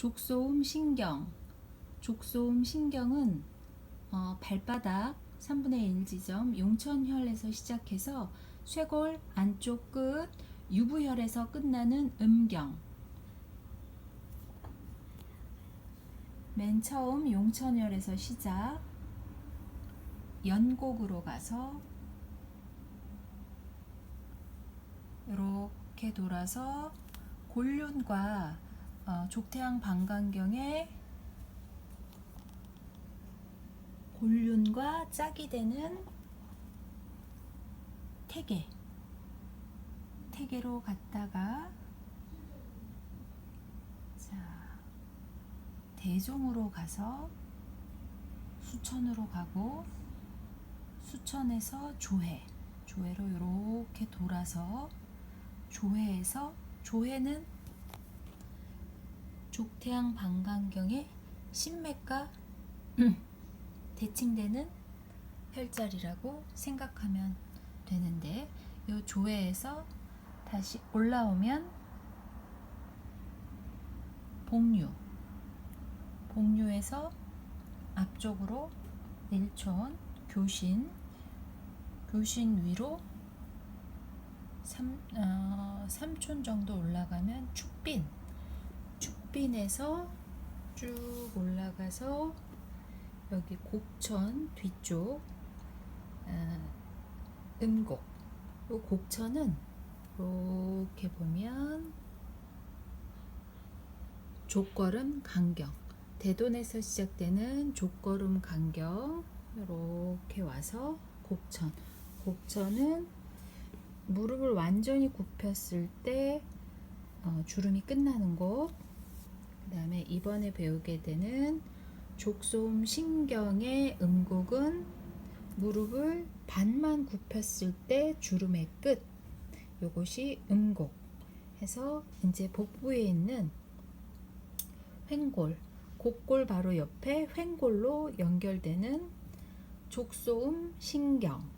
족소음 신경. 족소음 신경은 어, 발바닥 3분의 1 지점 용천혈에서 시작해서 쇄골 안쪽 끝 유부혈에서 끝나는 음경. 맨 처음 용천혈에서 시작 연곡으로 가서 이렇게 돌아서 골륜과 어, 족태양 방광경에 골륜과 짝이 되는 태계 태계로 갔다가 자 대종으로 가서 수천으로 가고 수천에서 조해 조해로 이렇게 돌아서 조해에서 조해는 족태양 방광경의 신맥과 대칭되는 혈자리라고 생각하면 되는데 이 조해에서 다시 올라오면 복류. 복류에서 앞쪽으로 일촌 교신 교신 위로 3, 어, 3촌 정도 올라가면 축빈 축빈에서 쭉 올라가서 여기 곡천 뒤쪽 어, 음곡. 이 곡천은 이렇게 보면 족걸음 간경 대돈에서 시작되는 족걸음 간경 이렇게 와서 곡천. 곡천은 무릎을 완전히 굽혔을 때 어, 주름이 끝나는 곳. 그 다음에 이번에 배우게 되는 족소음 신경의 음곡은 무릎을 반만 굽혔을 때 주름의 끝. 요것이 음곡. 해서 이제 복부에 있는 횡골, 곡골 바로 옆에 횡골로 연결되는 족소음 신경.